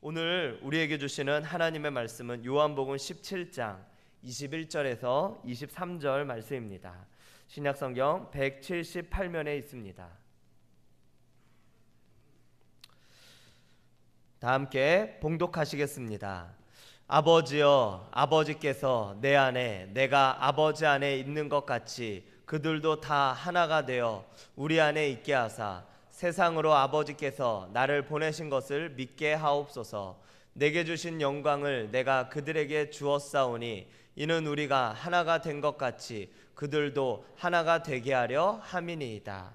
오늘 우리에게 주시는 하나님의 말씀은 요한복음 17장 21절에서 23절 말씀입니다. 신약성경 178면에 있습니다. 다 함께 봉독하시겠습니다. 아버지여 아버지께서 내 안에 내가 아버지 안에 있는 것 같이 그들도 다 하나가 되어 우리 안에 있게 하사 세상으로 아버지께서 나를 보내신 것을 믿게 하옵소서. 내게 주신 영광을 내가 그들에게 주었사오니 이는 우리가 하나가 된 것 같이 그들도 하나가 되게 하려 함이니이다.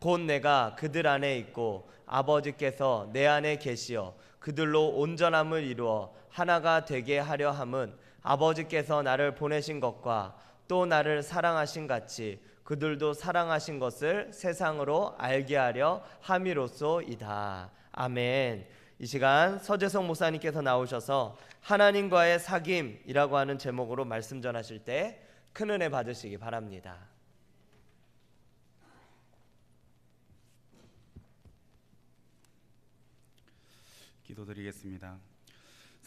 곧 내가 그들 안에 있고 아버지께서 내 안에 계시어 그들로 온전함을 이루어 하나가 되게 하려 함은 아버지께서 나를 보내신 것과 또 나를 사랑하신 같이 그들도 사랑하신 것을 세상으로 알게 하려 함이로소이다. 아멘. 이 시간 서재성 목사님께서 나오셔서 하나님과의 사귐이라고 하는 제목으로 말씀 전하실 때 큰 은혜 받으시기 바랍니다. 기도드리겠습니다.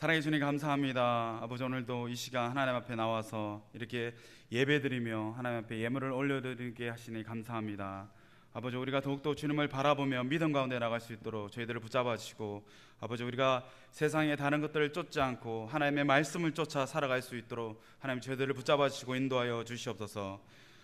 사랑해 주님 감사합니다. 아버지 오늘도 이 시간 하나님 앞에 나와서 이렇게 예배드리며 하나님 앞에 예물을 올려드리게 하시니 감사합니다. 아버지 우리가 더욱더 주님을 바라보며 믿음 가운데 나갈 수 있도록 저희들을 붙잡아 주시고 아버지 우리가 세상의 다른 것들을 쫓지 않고 하나님의 말씀을 쫓아 살아갈 수 있도록 하나님 저희들을 붙잡아 주시고 인도하여 주시옵소서.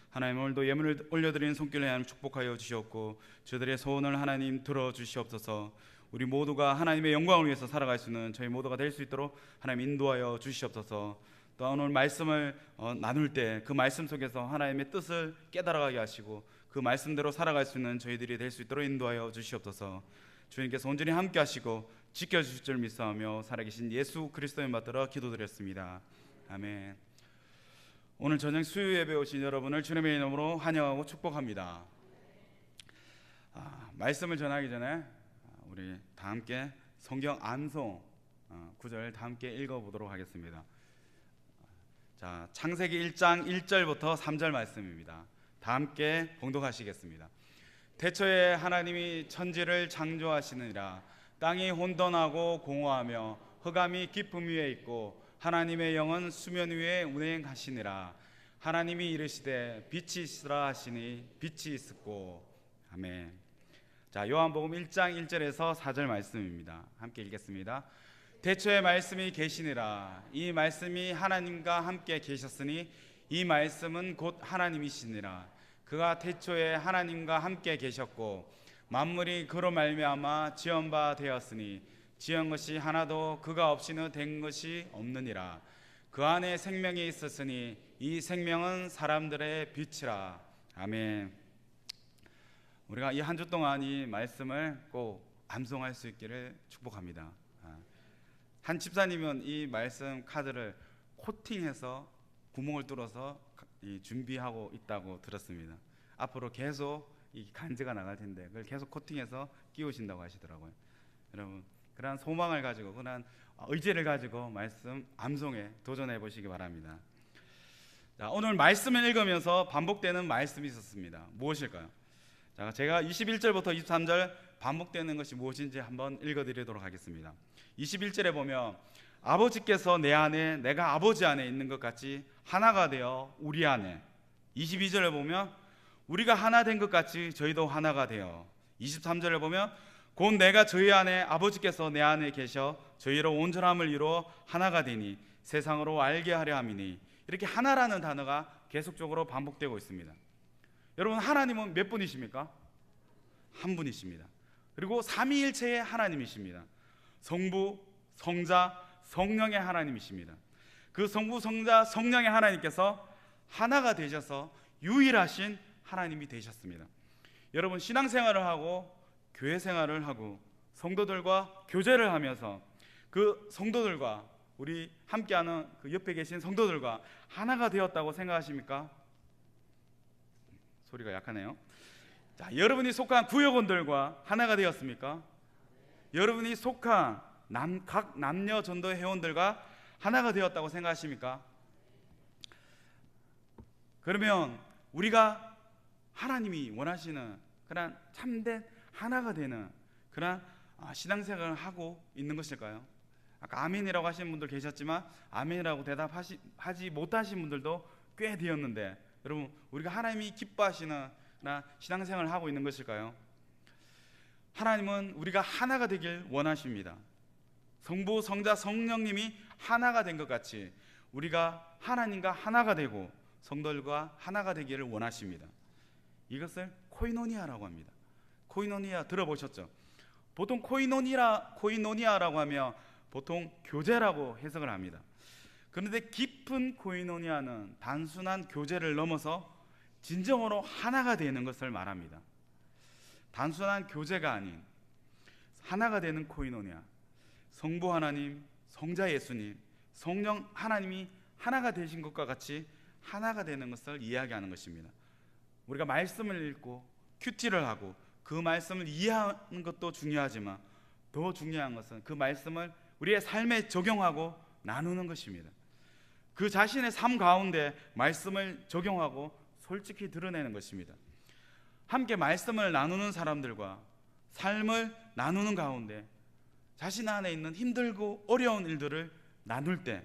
하나님 오늘도 예물을 올려드리는 손길을 하나님 축복하여 주시옵고 저희들의 소원을 하나님 들어 주시옵소서. 우리 모두가 하나님의 영광을 위해서 살아갈 수 있는 저희 모두가 될 수 있도록 하나님 인도하여 주시옵소서. 또 오늘 말씀을 어, 나눌 때 그 말씀 속에서 하나님의 뜻을 깨달아가게 하시고 그 말씀대로 살아갈 수 있는 저희들이 될 수 있도록 인도하여 주시옵소서. 주님께서 온전히 함께 하시고 지켜 주실 줄 믿사오며 살아계신 예수 그리스도의 받들어 기도드렸습니다. 아멘. 오늘 저녁 수요 예배 오신 여러분을 주님의 이름으로 환영하고 축복합니다. 아, 말씀을 전하기 전에 우리 다 함께 성경 암송 어, 구절 다 함께 읽어보도록 하겠습니다. 자 창세기 1장 1절부터 3절 말씀입니다. 다 함께 봉독하시겠습니다. 태초에 하나님이 천지를 창조하시느니라 땅이 혼돈하고 공허하며 흑암이 깊음 위에 있고 하나님의 영은 수면 위에 운행하시니라 하나님이 이르시되 빛이 있으라 하시니 빛이 있었고 아멘. 자, 요한복음 1장 1절에서 4절 말씀입니다. 함께 읽겠습니다. 대초에 말씀이 계시니라 이 말씀이 하나님과 함께 계셨으니 이 말씀은 곧 하나님이시니라 그가 태초에 하나님과 함께 계셨고 만물이 그로 말미암아 지은 바 되었으니 지은 것이 하나도 그가 없이는 된 것이 없느니라 그 안에 생명이 있었으니 이 생명은 사람들의 빛이라 아멘. 우리가 이 한 주 동안 이 말씀을 꼭 암송할 수 있기를 축복합니다. 아, 한 집사님은 이 말씀 카드를 코팅해서 구멍을 뚫어서 준비하고 있다고 들었습니다. 앞으로 계속 이 간지가 나갈 텐데 그걸 계속 코팅해서 끼우신다고 하시더라고요. 여러분 그러한 소망을 가지고 그러한 의지를 가지고 말씀 암송에 도전해 보시기 바랍니다. 자, 오늘 말씀을 읽으면서 반복되는 말씀이 있었습니다. 무엇일까요? 자, 제가 21절부터 23절 반복되는 것이 무엇인지 한번 읽어드리도록 하겠습니다. 21절에 보면 아버지께서 내 안에 내가 아버지 안에 있는 것 같이 하나가 되어 우리 안에 22절에 보면 우리가 하나 된 것 같이 저희도 하나가 되어 23절에 보면 곧 내가 저희 안에 아버지께서 내 안에 계셔 저희로 온전함을 이루어 하나가 되니 세상으로 알게 하려 함이니 이렇게 하나라는 단어가 계속적으로 반복되고 있습니다. 여러분 하나님은 몇 분이십니까? 한 분이십니다. 그리고 삼위일체의 하나님이십니다. 성부, 성자, 성령의 하나님이십니다. 그 성부, 성자, 성령의 하나님께서 하나가 되셔서 유일하신 하나님이 되셨습니다. 여러분 신앙생활을 하고 교회 생활을 하고 성도들과 교제를 하면서 그 성도들과 우리 함께하는 그 옆에 계신 성도들과 하나가 되었다고 생각하십니까? 소리가 약하네요. 자, 여러분이 속한 구역원들과 하나가 되었습니까? 여러분이 속한 남, 각 남녀 전도 회원들과 하나가 되었다고 생각하십니까? 그러면 우리가 하나님이 원하시는 그런 참된 하나가 되는 그런 아, 신앙생활을 하고 있는 것일까요? 아까 아멘이라고 하시는 분들 계셨지만 아멘이라고 대답하시 하지 못하신 분들도 꽤 되었는데 여러분 우리가 하나님이 기뻐하시는 나 신앙생활을 하고 있는 것일까요? 하나님은 우리가 하나가 되길 원하십니다. 성부, 성자, 성령님이 하나가 된 것 같이 우리가 하나님과 하나가 되고 성도들과 하나가 되기를 원하십니다. 이것을 코이노니아라고 합니다. 코이노니아 들어보셨죠? 보통 코이노니라 코이노니아라고 하면 보통 교제라고 해석을 합니다. 그런데 깊은 코이노니아는 단순한 교제를 넘어서 진정으로 하나가 되는 것을 말합니다. 단순한 교제가 아닌 하나가 되는 코이노니아. 성부 하나님, 성자 예수님, 성령 하나님이 하나가 되신 것과 같이 하나가 되는 것을 이야기하는 것입니다. 우리가 말씀을 읽고 큐티를 하고 그 말씀을 이해하는 것도 중요하지만 더 중요한 것은 그 말씀을 우리의 삶에 적용하고 나누는 것입니다. 그 자신의 삶 가운데 말씀을 적용하고 솔직히 드러내는 것입니다. 함께 말씀을 나누는 사람들과 삶을 나누는 가운데 자신 안에 있는 힘들고 어려운 일들을 나눌 때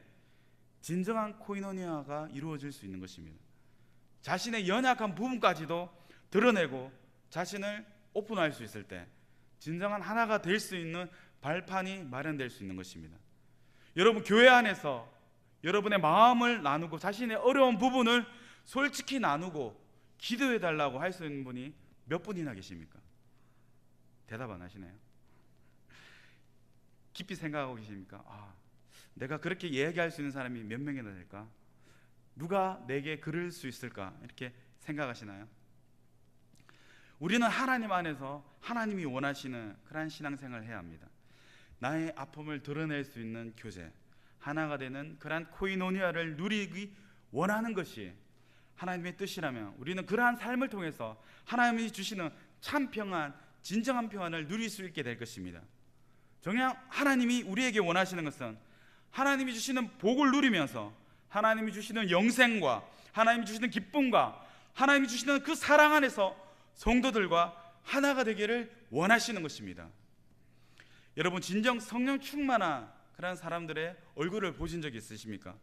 진정한 코이노니아가 이루어질 수 있는 것입니다. 자신의 연약한 부분까지도 드러내고 자신을 오픈할 수 있을 때 진정한 하나가 될 수 있는 발판이 마련될 수 있는 것입니다. 여러분 교회 안에서 여러분의 마음을 나누고 자신의 어려운 부분을 솔직히 나누고 기도해 달라고 할 수 있는 분이 몇 분이나 계십니까? 대답 안 하시네요. 깊이 생각하고 계십니까? 아, 내가 그렇게 이야기할 수 있는 사람이 몇 명이나 될까? 누가 내게 그럴 수 있을까? 이렇게 생각하시나요? 우리는 하나님 안에서 하나님이 원하시는 그러한 신앙생활을 해야 합니다. 나의 아픔을 드러낼 수 있는 교제, 하나가 되는 그러한 코이노니아를 누리기 원하는 것이 하나님의 뜻이라면 우리는 그러한 삶을 통해서 하나님이 주시는 참 평안, 진정한 평안을 누릴 수 있게 될 것입니다. 정녕 하나님이 우리에게 원하시는 것은 하나님이 주시는 복을 누리면서 하나님이 주시는 영생과 하나님이 주시는 기쁨과 하나님이 주시는 그 사랑 안에서 성도들과 하나가 되기를 원하시는 것입니다. 여러분 진정 성령 충만한 그런 사람들의 얼굴을 보신 적 있으십니까?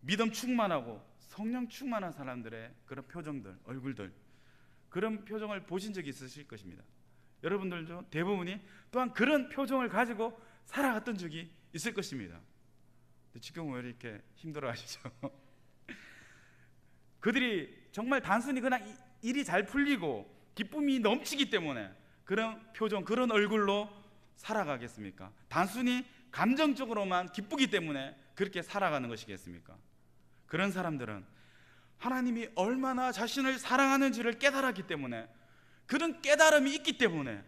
믿음 충만하고 성령 충만한 사람들의 그런 표정들, 얼굴들 그런 표정을 보신 적이 있으실 것입니다. 여러분들도 대부분이 또한 그런 표정을 가지고 살아갔던 적이 있을 것입니다. 지금 왜 이렇게 힘들어하시죠? 그들이 정말 단순히 그냥 이- 일이 잘 풀리고 기쁨이 넘치기 때문에 그런 표정, 그런 얼굴로 살아가겠습니까? 단순히 감정적으로만 기쁘기 때문에 그렇게 살아가는 것이겠습니까? 그런 사람들은 하나님이 얼마나 자신을 사랑하는지를 깨달았기 때문에 그런 깨달음이 있기 때문에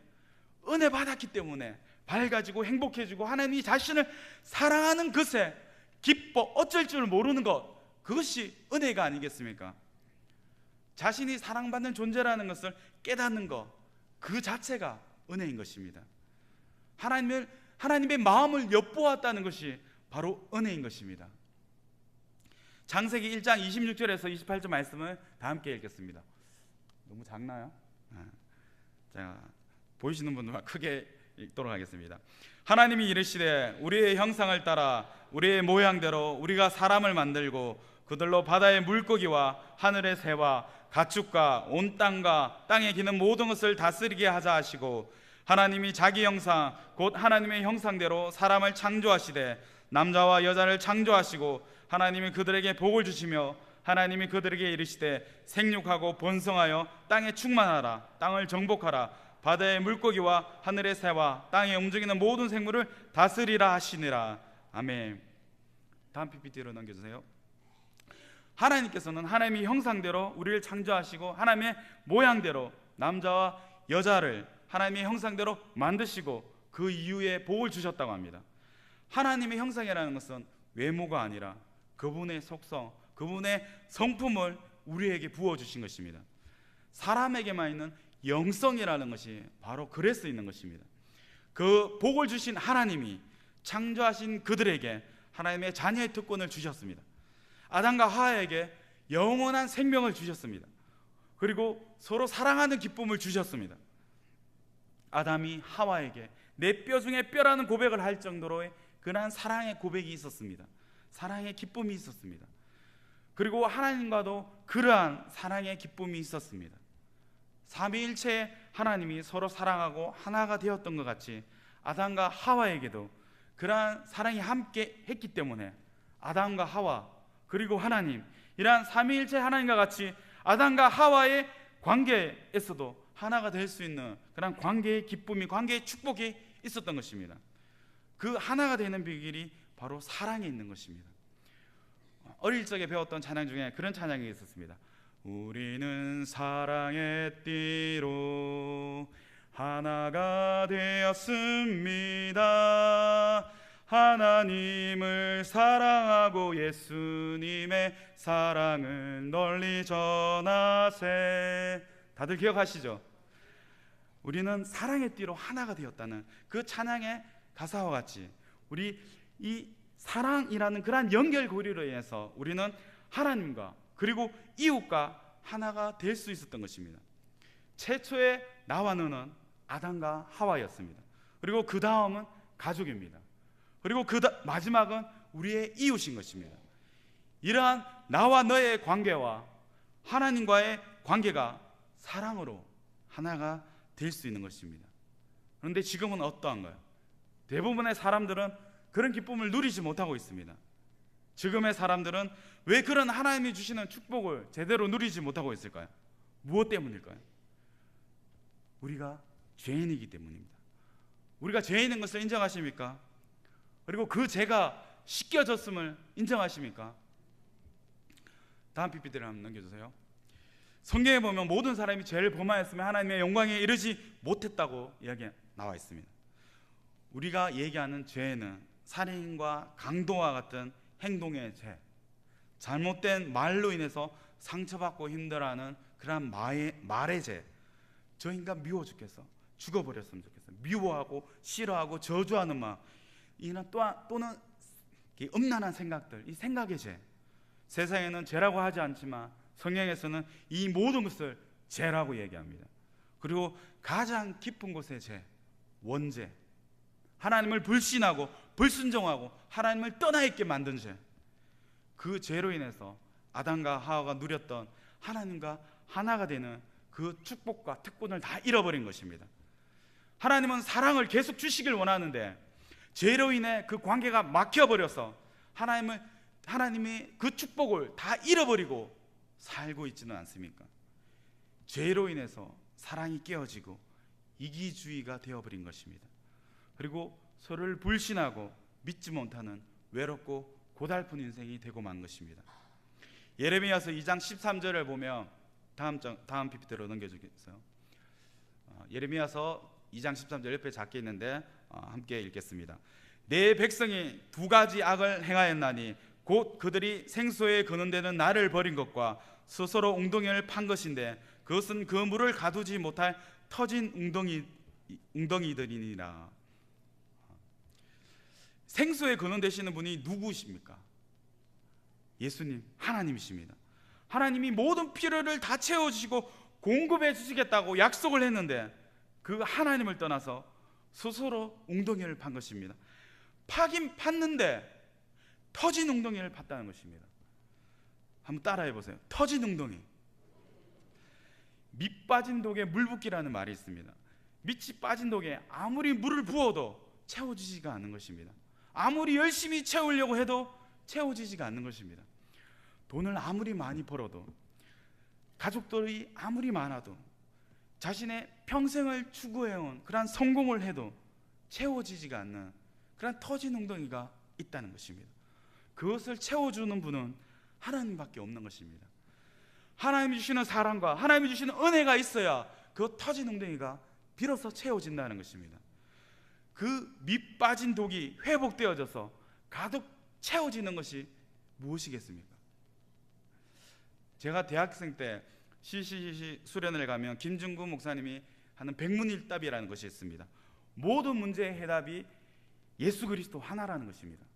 은혜 받았기 때문에 밝아지고 행복해지고 하나님이 자신을 사랑하는 것에 기뻐 어쩔 줄 모르는 것 그것이 은혜가 아니겠습니까? 자신이 사랑받는 존재라는 것을 깨닫는 것 그 자체가 은혜인 것입니다. 하나님을 하나님의 마음을 엿보았다는 것이 바로 은혜인 것입니다. 장세기 1장 26절에서 28절 말씀을 다 함께 읽겠습니다. 너무 작나요? 아, 자 보이시는 분들만 크게 읽도록 하겠습니다. 하나님이 이르시되 우리의 형상을 따라 우리의 모양대로 우리가 사람을 만들고 그들로 바다의 물고기와 하늘의 새와 가축과 온 땅과 땅에 기는 모든 것을 다스리게 하자 하시고 하나님이 자기 형상 곧 하나님의 형상대로 사람을 창조하시되 남자와 여자를 창조하시고 하나님이 그들에게 복을 주시며 하나님이 그들에게 이르시되 생육하고 번성하여 땅에 충만하라 땅을 정복하라. 바다의 물고기와 하늘의 새와 땅에 움직이는 모든 생물을 다스리라 하시니라. 아멘. 다음 PPT로 넘겨주세요. 하나님께서는 하나님의 형상대로 우리를 창조하시고 하나님의 모양대로 남자와 여자를 하나님의 형상대로 만드시고 그 이후에 복을 주셨다고 합니다. 하나님의 형상이라는 것은 외모가 아니라 그분의 속성, 그분의 성품을 우리에게 부어 주신 것입니다. 사람에게만 있는 영성이라는 것이 바로 그래 서 있는 것입니다. 그 복을 주신 하나님이 창조하신 그들에게 하나님의 자녀의 특권을 주셨습니다. 아담과 하와에게 영원한 생명을 주셨습니다. 그리고 서로 사랑하는 기쁨을 주셨습니다. 아담이 하와에게 내 뼈 중에 뼈라는 고백을 할 정도로의 그러한 사랑의 고백이 있었습니다. 사랑의 기쁨이 있었습니다. 그리고 하나님과도 그러한 사랑의 기쁨이 있었습니다. 삼위일체 하나님이 서로 사랑하고 하나가 되었던 것 같이 아담과 하와에게도 그러한 사랑이 함께 했기 때문에 아담과 하와 그리고 하나님 이러한 삼위일체 하나님과 같이 아담과 하와의 관계에서도 하나가 될 수 있는 그런 관계의 기쁨이 관계의 축복이 있었던 것입니다. 그 하나가 되는 비결이 바로 사랑에 있는 것입니다. 어릴 적에 배웠던 찬양 중에 그런 찬양이 있었습니다. 우리는 사랑의 띠로 하나가 되었습니다. 하나님을 사랑하고 예수님의 사랑을 널리 전하세. 다들 기억하시죠? 우리는 사랑의 띠로 하나가 되었다는 그 찬양의 가사와 같이 우리 이 사랑이라는 그러한 연결고리로 인해서 우리는 하나님과 그리고 이웃과 하나가 될 수 있었던 것입니다. 최초의 나와 너는 아담과 하와였습니다. 그리고 그 다음은 가족입니다. 그리고 그 다, 마지막은 우리의 이웃인 것입니다. 이러한 나와 너의 관계와 하나님과의 관계가 사랑으로 하나가 될 수 있는 것입니다. 그런데 지금은 어떠한가요? 대부분의 사람들은 그런 기쁨을 누리지 못하고 있습니다. 지금의 사람들은 왜 그런 하나님이 주시는 축복을 제대로 누리지 못하고 있을까요? 무엇 때문일까요? 우리가 죄인이기 때문입니다. 우리가 죄인인 것을 인정하십니까? 그리고 그 죄가 씻겨졌음을 인정하십니까? 다음 PPT를 한번 넘겨주세요. 성경에 보면 모든 사람이 죄를 범하였으면 하나님의 영광에 이르지 못했다고 이야기 나와 있습니다. 우리가 얘기하는 죄는 살인과 강도와 같은 행동의 죄, 잘못된 말로 인해서 상처받고 힘들어하는 그러한 말의, 말의 죄, 저 인간 미워 죽겠어, 죽어버렸으면 좋겠어, 미워하고 싫어하고 저주하는 마음, 이는 또한 또는 이 음란한 생각들, 이 생각의 죄, 세상에는 죄라고 하지 않지만 성경에서는 이 모든 것을 죄라고 얘기합니다. 그리고 가장 깊은 곳의 죄, 원죄, 하나님을 불신하고 불순종하고 하나님을 떠나 있게 만든 죄. 그 죄로 인해서 아담과 하와가 누렸던 하나님과 하나가 되는 그 축복과 특권을 다 잃어버린 것입니다. 하나님은 사랑을 계속 주시길 원하는데 죄로 인해 그 관계가 막혀 버려서 하나님을 하나님이 그 축복을 다 잃어버리고 살고 있지는 않습니까? 죄로 인해서 사랑이 깨어지고 이기주의가 되어버린 것입니다. 그리고 서로를 불신하고 믿지 못하는 외롭고 고달픈 인생이 되고 만 것입니다. 예레미야서 2장 13절을 보면 다음 장, 다음 PPT로 넘겨주겠어요. 어, 예레미야서 2장 13절 옆에 작게 있는데 어, 함께 읽겠습니다. 내 백성이 두 가지 악을 행하였나니 곧 그들이 생소에 거는 데는 나를 버린 것과 스스로 웅덩이를 판 것인데 그것은 그 물을 가두지 못할 터진 웅덩이 웅덩이들이니라. 생수에 근원되시는 분이 누구십니까? 예수님, 하나님이십니다. 하나님이 모든 필요를 다 채워주시고 공급해 주시겠다고 약속을 했는데 그 하나님을 떠나서 스스로 웅덩이를 판 것입니다. 파긴 팠는데 터진 웅덩이를 팠다는 것입니다. 한번 따라해 보세요. 터진 웅덩이. 밑 빠진 독에 물 붓기라는 말이 있습니다. 밑이 빠진 독에 아무리 물을 부어도 채워지지가 않는 것입니다. 아무리 열심히 채우려고 해도 채워지지가 않는 것입니다. 돈을 아무리 많이 벌어도 가족들이 아무리 많아도 자신의 평생을 추구해온 그러한 성공을 해도 채워지지가 않는 그런 터진 웅덩이가 있다는 것입니다. 그것을 채워주는 분은 하나님밖에 없는 것입니다. 하나님이 주시는 사랑과 하나님이 주시는 은혜가 있어야 그 터진 웅덩이가 비로소 채워진다는 것입니다. 그 밑 빠진 독이 회복되어져서 가득 채워지는 것이 무엇이겠습니까? 제가 대학생 때 CCC 수련을 가면 김중구 목사님이 하는 백문일답이라는 것이 있습니다. 모든 문제의 해답이 예수 그리스도 하나라는 것입니다.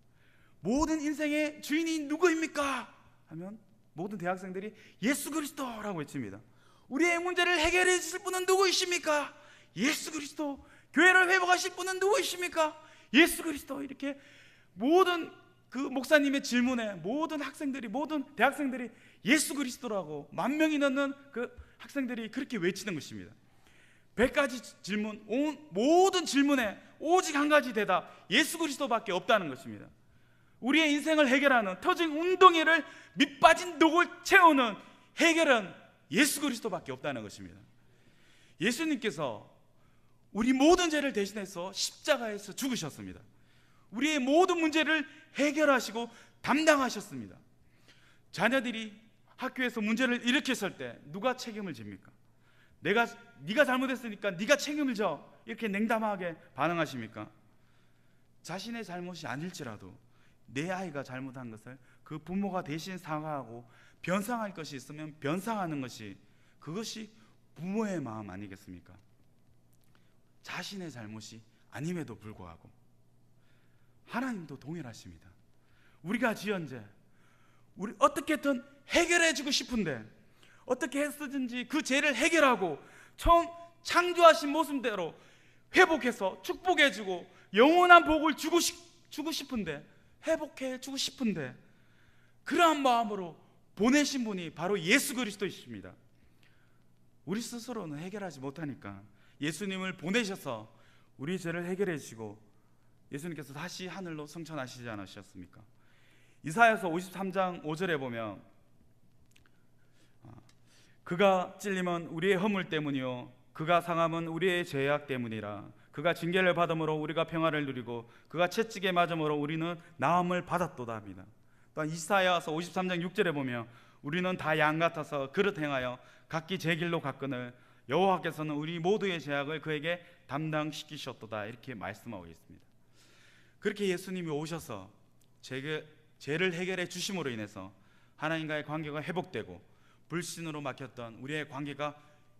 모든 인생의 주인이 누구입니까? 하면 모든 대학생들이 예수 그리스도라고 외칩니다. 우리의 문제를 해결해 주실 분은 누구이십니까? 예수 그리스도, 교회를 회복하실 분은 누구이십니까? 예수 그리스도 이렇게 모든 그 목사님의 질문에 모든 학생들이 모든 대학생들이 예수 그리스도라고 만 명이 넘는 그 학생들이 그렇게 외치는 것입니다. 백 가지 질문, 온, 모든 질문에 오직 한 가지 대답, 예수 그리스도밖에 없다는 것입니다. 우리의 인생을 해결하는 터진 웅덩이를 밑빠진 독을 채우는 해결은 예수 그리스도밖에 없다는 것입니다. 예수님께서 우리 모든 죄를 대신해서 십자가에서 죽으셨습니다. 우리의 모든 문제를 해결하시고 담당하셨습니다. 자녀들이 학교에서 문제를 일으켰을 때 누가 책임을 집니까? 내가 네가 잘못했으니까 네가 책임을 져 이렇게 냉담하게 반응하십니까? 자신의 잘못이 아닐지라도 내 아이가 잘못한 것을 그 부모가 대신 사과하고 변상할 것이 있으면 변상하는 것이 그것이 부모의 마음 아니겠습니까? 자신의 잘못이 아님에도 불구하고 하나님도 동일하십니다. 우리가 죄 우리 어떻게든 해결해 주고 싶은데 어떻게 했든지 그 죄를 해결하고 처음 창조하신 모습대로 회복해서 축복해 주고 영원한 복을 주고, 싶, 주고 싶은데 회복해 주고 싶은데 그러한 마음으로 보내신 분이 바로 예수 그리스도이십니다. 우리 스스로는 해결하지 못하니까 예수님을 보내셔서 우리 죄를 해결해 주시고 예수님께서 다시 하늘로 승천하시지 않으셨습니까? 이사야서 53장 5절에 보면 어, 그가 찔림은 우리의 허물 때문이요 그가 상함은 우리의 죄악 때문이라 그가 징계를 받음으로 우리가 평화를 누리고 그가 채찍에 맞음으로 우리는 나음을 받았도다 합니다. 또한 이사야서 53장 6절에 보면 우리는 다 양 같아서 그릇 행하여 각기 제 길로 갔거늘 여호와께서는 우리 모두의 죄악을 그에게 담당시키셨도다 이렇게 말씀하고 있습니다. 그렇게 예수님이 오셔서 죄, 죄를 해결해 주심으로 인해서 하나님과의 관계가 회복되고 불신으로 막혔던 우리의 관계가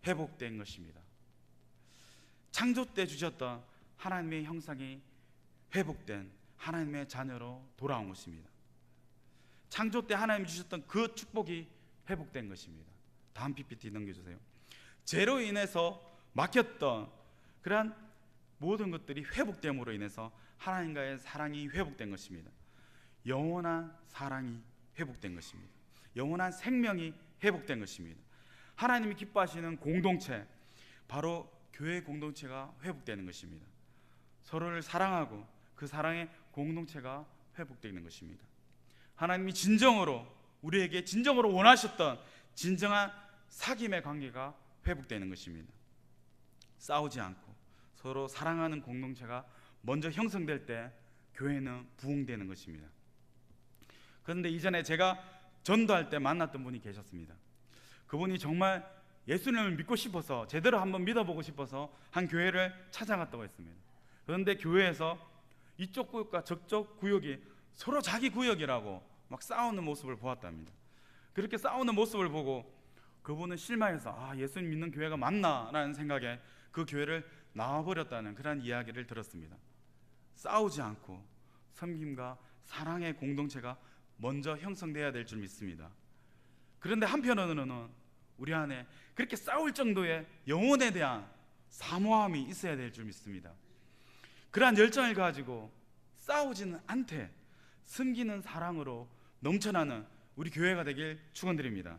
회복된 것입니다. 창조 때 주셨던 하나님의 형상이 회복된 하나님의 자녀로 돌아온 것입니다. 창조 때 하나님 주셨던 그 축복이 회복된 것입니다. 다음 PPT 넘겨주세요. 죄로 인해서 막혔던 그러한 모든 것들이 회복됨으로 인해서 하나님과의 사랑이 회복된 것입니다. 영원한 사랑이 회복된 것입니다. 영원한 생명이 회복된 것입니다. 하나님이 기뻐하시는 공동체, 바로 교회 공동체가 회복되는 것입니다. 서로를 사랑하고 그 사랑의 공동체가 회복되는 것입니다. 하나님이 진정으로 우리에게 진정으로 원하셨던 진정한 사귐의 관계가 회복되는 것입니다. 싸우지 않고 서로 사랑하는 공동체가 먼저 형성될 때 교회는 부흥되는 것입니다. 그런데 이전에 제가 전도할 때 만났던 분이 계셨습니다. 그분이 정말 예수님을 믿고 싶어서 제대로 한번 믿어보고 싶어서 한 교회를 찾아갔다고 했습니다. 그런데 교회에서 이쪽 구역과 저쪽 구역이 서로 자기 구역이라고 막 싸우는 모습을 보았답니다. 그렇게 싸우는 모습을 보고 그분은 실망해서 아 예수님 믿는 교회가 맞나라는 생각에 그 교회를 나와버렸다는 그런 이야기를 들었습니다. 싸우지 않고 섬김과 사랑의 공동체가 먼저 형성돼야 될 줄 믿습니다. 그런데 한편으로는 우리 안에 그렇게 싸울 정도의 영혼에 대한 사모함이 있어야 될 줄 믿습니다. 그러한 열정을 가지고 싸우지는 않되 숨기는 사랑으로 넘쳐나는 우리 교회가 되길 축원드립니다.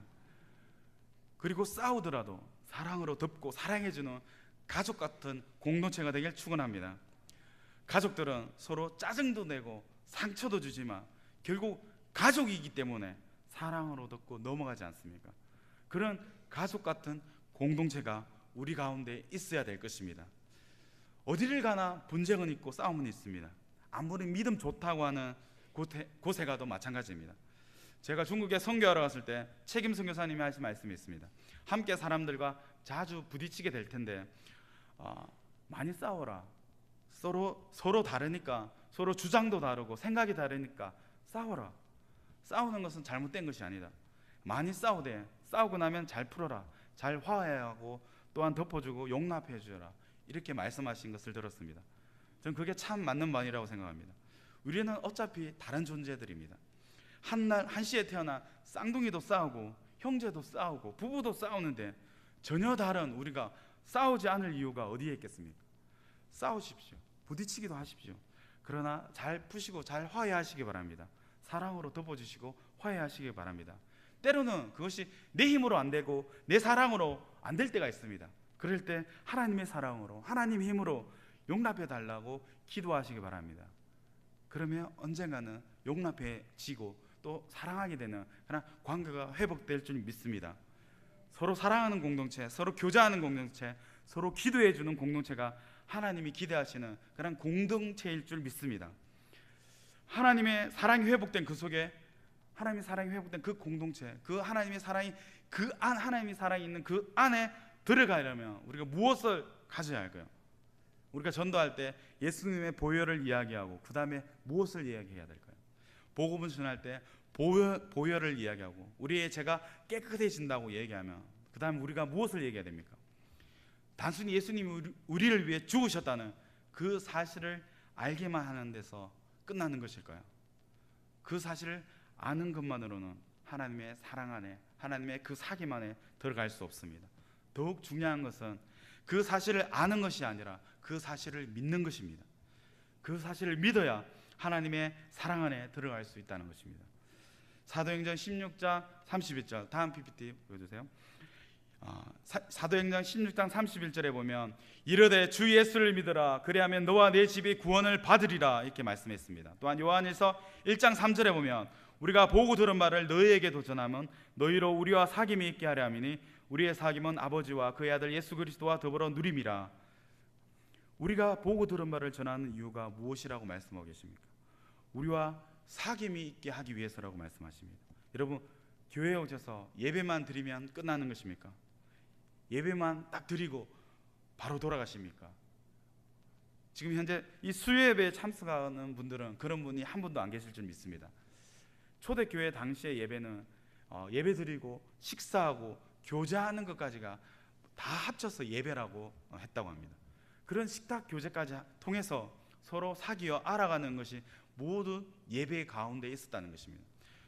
그리고 싸우더라도 사랑으로 덮고 사랑해주는 가족 같은 공동체가 되길 축원합니다. 가족들은 서로 짜증도 내고 상처도 주지만 결국 가족이기 때문에 사랑으로 덮고 넘어가지 않습니까? 그런 가족 같은 공동체가 우리 가운데 있어야 될 것입니다. 어디를 가나 분쟁은 있고 싸움은 있습니다. 아무리 믿음 좋다고 하는 곳에, 곳에 가도 마찬가지입니다. 제가 중국에 선교하러 갔을 때 책임 선교사님이 하신 말씀이 있습니다. 함께 사람들과 자주 부딪히게 될 텐데 어, 많이 싸워라. 서로 서로 다르니까 서로 주장도 다르고 생각이 다르니까 싸워라. 싸우는 것은 잘못된 것이 아니다. 많이 싸우되 싸우고 나면 잘 풀어라. 잘 화해하고 또한 덮어주고 용납해 주라. 이렇게 말씀하신 것을 들었습니다. 저는 그게 참 맞는 말이라고 생각합니다. 우리는 어차피 다른 존재들입니다. 한날 한시에 태어나 쌍둥이도 싸우고 형제도 싸우고 부부도 싸우는데 전혀 다른 우리가 싸우지 않을 이유가 어디에 있겠습니까? 싸우십시오. 부딪히기도 하십시오. 그러나 잘 푸시고 잘 화해하시기 바랍니다. 사랑으로 덮어주시고 화해하시기 바랍니다. 때로는 그것이 내 힘으로 안 되고 내 사랑으로 안 될 때가 있습니다. 그럴 때 하나님의 사랑으로 하나님의 힘으로 용납해 달라고 기도하시기 바랍니다. 그러면 언젠가는 용납해지고 또 사랑하게 되는 그런 관계가 회복될 줄 믿습니다. 서로 사랑하는 공동체, 서로 교제하는 공동체, 서로 기도해 주는 공동체가 하나님이 기대하시는 그런 공동체일 줄 믿습니다. 하나님의 사랑이 회복된 그 속에 하나님의 사랑이 회복된 그 공동체, 그 하나님의 사랑이 그 안 하나님의 사랑이 있는 그 안에 들어가려면 우리가 무엇을 가져야 할까요? 우리가 전도할 때 예수님의 보혈을 이야기하고 그 다음에 무엇을 이야기해야 될까요? 복음을 전할 때 보혈, 보혈을 이야기하고 우리의 죄가 깨끗해진다고 얘기하면 그 다음에 우리가 무엇을 얘기해야 됩니까? 단순히 예수님이 우리- 우리를 위해 죽으셨다는 그 사실을 알게만 하는 데서 끝나는 것일까요? 그 사실을 아는 것만으로는 하나님의 사랑 안에 하나님의 그 사귐 안에 들어갈 수 없습니다. 더욱 중요한 것은 그 사실을 아는 것이 아니라 그 사실을 믿는 것입니다. 그 사실을 믿어야 하나님의 사랑 안에 들어갈 수 있다는 것입니다. 사도행전 16장 31절 다음 PPT 보여주세요. 아, 사, 사도행전 16장 31절에 보면 이르되 주 예수를 믿으라 그리하면 너와 내 집이 구원을 받으리라 이렇게 말씀했습니다. 또한 요한일서 1장 3절에 보면 우리가 보고 들은 말을 너희에게 도전하면 너희로 우리와 사귐이 있게 하려 함이니 우리의 사귐은 아버지와 그의 아들 예수 그리스도와 더불어 누림이라. 우리가 보고 들은 말을 전하는 이유가 무엇이라고 말씀하고 계십니까? 우리와 사귐이 있게 하기 위해서라고 말씀하십니다. 여러분 교회에 오셔서 예배만 드리면 끝나는 것입니까? 예배만 딱 드리고 바로 돌아가십니까? 지금 현재 이 수요예배에 참석하는 분들은 그런 분이 한 분도 안 계실 줄 믿습니다. 초대교회 당시의 예배는 어, 예배 드리고 식사하고 교제하는 것까지가 다 합쳐서 예배라고 어, 했다고 합니다. 그런 식탁 교제까지 통해서 서로 사귀어 알아가는 것이 모두 예배 가운데 있었다는 것입니다.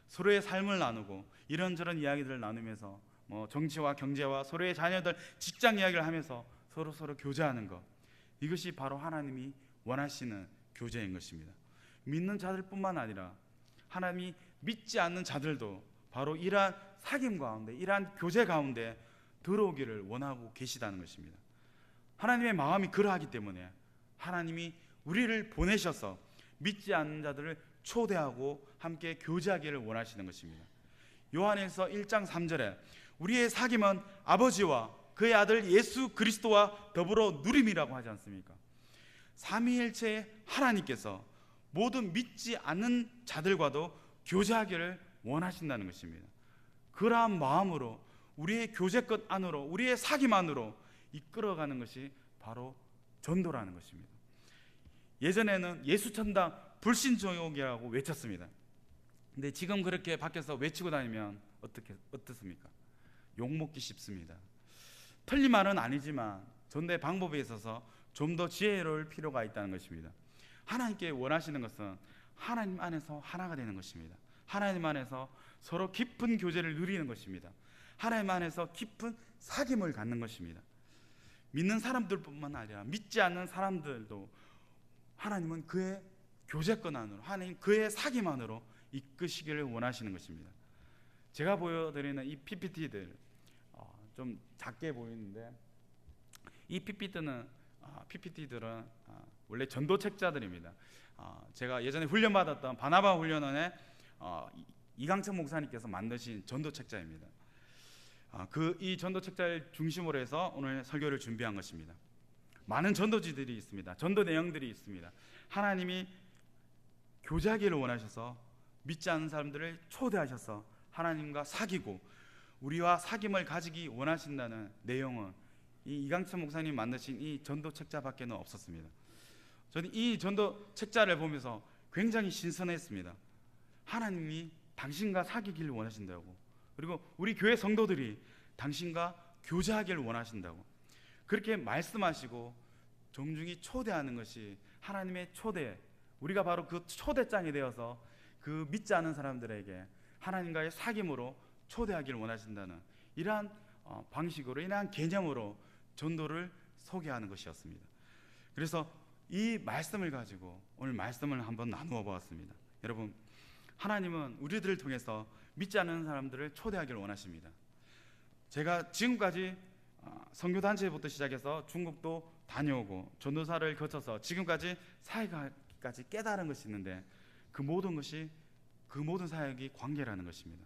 서로의 삶을 나누고 이런저런 이야기들을 나누면서 뭐 정치와 경제와 서로의 자녀들 직장 이야기를 하면서 서로 서로 교제하는 것 이것이 바로 하나님이 원하시는 교제인 것입니다. 믿는 자들뿐만 아니라 하나님이 믿지 않는 자들도 바로 이러한 사귐 가운데 이러한 교제 가운데 들어오기를 원하고 계시다는 것입니다. 하나님의 마음이 그러하기 때문에 하나님이 우리를 보내셔서 믿지 않는 자들을 초대하고 함께 교제하기를 원하시는 것입니다. 요한일서 1장 3절에 우리의 사귐은 아버지와 그의 아들 예수 그리스도와 더불어 누림이라고 하지 않습니까? 삼위일체의 하나님께서 모든 믿지 않는 자들과도 교제하기를 원하신다는 것입니다. 그러한 마음으로 우리의 교제끝 안으로 우리의 사귐 안으로 이끌어가는 것이 바로 전도라는 것입니다. 예전에는 예수 천당 불신종이라고 외쳤습니다. 근데 지금 그렇게 밖에서 외치고 다니면 어떻게 어떻습니까? 욕 먹기 쉽습니다. 틀린 말은 아니지만 전도의 방법에 있어서 좀 더 지혜로울 필요가 있다는 것입니다. 하나님께 원하시는 것은 하나님 안에서 하나가 되는 것입니다. 하나님 안에서 서로 깊은 교제를 누리는 것입니다. 하나님 안에서 깊은 사귐을 갖는 것입니다. 믿는 사람들뿐만 아니라 믿지 않는 사람들도 하나님은 그의 교제권 안으로 하나님 그의 사귐 안으로 이끄시기를 원하시는 것입니다. 제가 보여드리는 이 PPT들 어, 좀 작게 보이는데 이 PPT는 어, PPT들은 어, 원래 전도 책자들입니다. 어, 제가 예전에 훈련 받았던 바나바 훈련원의 어, 이- 이강철 목사님께서 만드신 전도 책자입니다. 아, 그이 전도 책자를 중심으로 해서 오늘 설교를 준비한 것입니다. 많은 전도지들이 있습니다. 전도 내용들이 있습니다. 하나님이 교제하기를 원하셔서 믿지 않는 사람들을 초대하셔서 하나님과 사귀고 우리와 사귐을 가지기 원하신다는 내용은 이 이강철 목사님 만드신 이 전도 책자밖에는 없었습니다. 저는 이 전도 책자를 보면서 굉장히 신선했습니다. 하나님이 당신과 사귀기를 원하신다고. 그리고 우리 교회 성도들이 당신과 교제하기를 원하신다고. 그렇게 말씀하시고 정중히 초대하는 것이 하나님의 초대. 우리가 바로 그 초대장이 되어서 그 믿지 않은 사람들에게 하나님과의 사귐으로 초대하기를 원하신다는 이러한 어, 방식으로 이러한 개념으로 전도를 소개하는 것이었습니다. 그래서 이 말씀을 가지고 오늘 말씀을 한번 나누어 보았습니다. 여러분, 하나님은 우리들을 통해서 믿지 않는 사람들을 초대하기를 원하십니다. 제가 지금까지 어, 선교 단체부터 시작해서 중국도 다녀오고 전도사를 거쳐서 지금까지 사역까지 깨달은 것이 있는데 그 모든 것이 그 모든 사역이 관계라는 것입니다.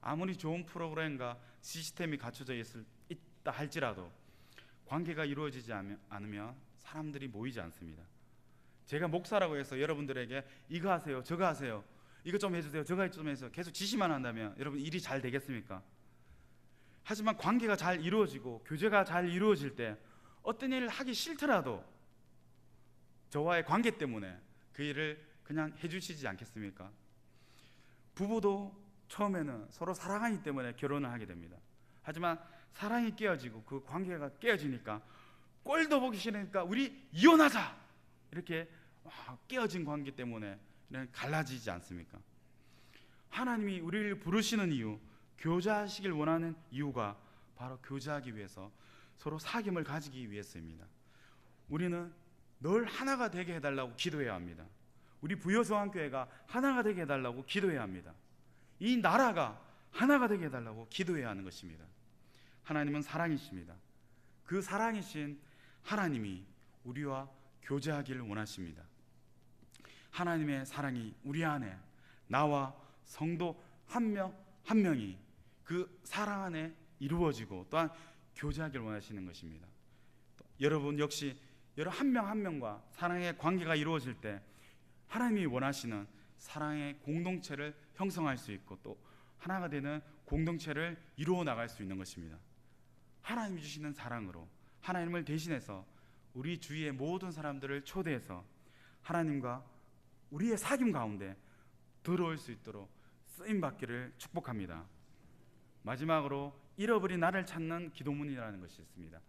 아무리 좋은 프로그램과 시스템이 갖춰져 있을, 있다 할지라도 관계가 이루어지지 않으면, 사람들이 모이지 않습니다. 제가 목사라고 해서 여러분들에게 이거 하세요, 저거 하세요, 이거 좀 해주세요, 저거 좀 해서 계속 지시만 한다면 여러분 일이 잘 되겠습니까? 하지만 관계가 잘 이루어지고 교제가 잘 이루어질 때 어떤 일을 하기 싫더라도 저와의 관계 때문에 그 일을 그냥 해주시지 않겠습니까? 부부도 처음에는 서로 사랑하기 때문에 결혼을 하게 됩니다. 하지만 사랑이 깨어지고 그 관계가 깨어지니까 꼴도 보기 싫으니까 우리 이혼하자 이렇게 와, 깨어진 관계 때문에 갈라지지 않습니까? 하나님이 우리를 부르시는 이유, 교제하시길 원하는 이유가 바로 교제하기 위해서 서로 사귐을 가지기 위해서입니다. 우리는 늘 하나가 되게 해달라고 기도해야 합니다. 우리 부여성한교회가 하나가 되게 해달라고 기도해야 합니다. 이 나라가 하나가 되게 해달라고 기도해야 하는 것입니다. 하나님은 사랑이십니다. 그 사랑이신 하나님이 우리와 교제하기를 원하십니다. 하나님의 사랑이 우리 안에 나와 성도 한 명한 명이 그 사랑 안에 이루어지고 또한 교제하기를 원하시는 것입니다. 또 여러분 역시 여러 한명한 명과 사랑의 관계가 이루어질 때 하나님이 원하시는 사랑의 공동체를 형성할 수 있고 또 하나가 되는 공동체를 이루어 나갈 수 있는 것입니다. 하나님이 주시는 사랑으로 하나님을 대신해서 우리 주위의 모든 사람들을 초대해서 하나님과 우리의 사귐 가운데 들어올 수 있도록 쓰임 받기를 축복합니다. 마지막으로 잃어버린 나를 찾는 기도문이라는 것이 있습니다.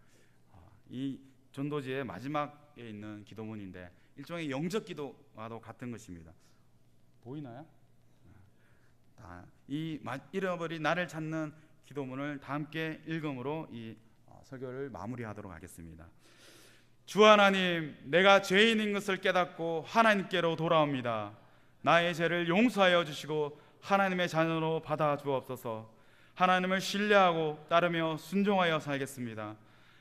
아, 이 전도지의 마지막에 있는 기도문인데 일종의 영적 기도와도 같은 것입니다. 보이나요? 다, 이 마- 잃어버린 나를 찾는 기도문을 다 함께 읽음으로 이 어, 설교를 마무리하도록 하겠습니다. 주 하나님, 내가 죄인인 것을 깨닫고 하나님께로 돌아옵니다. 나의 죄를 용서하여 주시고 하나님의 자녀로 받아 주옵소서. 하나님을 신뢰하고 따르며 순종하여 살겠습니다.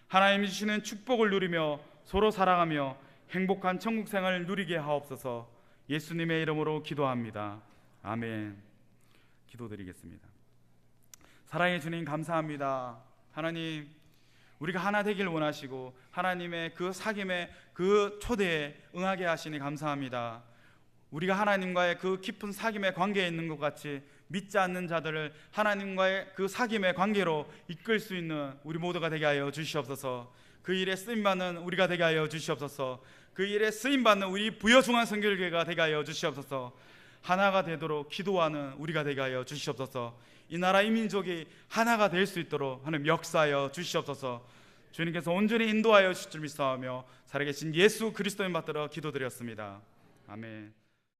하나님이 주시는 축복을 누리며 서로 사랑하며 행복한 천국 생활을 누리게 하옵소서. 예수님의 이름으로 기도합니다. 아멘. 기도드리겠습니다. 사랑해 주님 감사합니다. 하나님 우리가 하나 되길 원하시고 하나님의 그 사귐의 그 초대에 응하게 하시니 감사합니다. 우리가 하나님과의 그 깊은 사귐의 관계에 있는 것 같이 믿지 않는 자들을 하나님과의 그 사귐의 관계로 이끌 수 있는 우리 모두가 되게 하여 주시옵소서. 그 일에 쓰임 받는 우리가 되게 하여 주시옵소서. 그 일에 쓰임 받는 우리 부여중앙 선교회가 되게 하여 주시옵소서. 하나가 되도록 기도하는 우리가 되게 하여 주시옵소서. 이 나라 이 민족이 하나가 될 수 있도록 하나님 역사하여 주시옵소서. 주님께서 온전히 인도하여 주실 줄 믿사오며 살아계신 예수 그리스도인 받들어 기도드렸습니다. 아멘.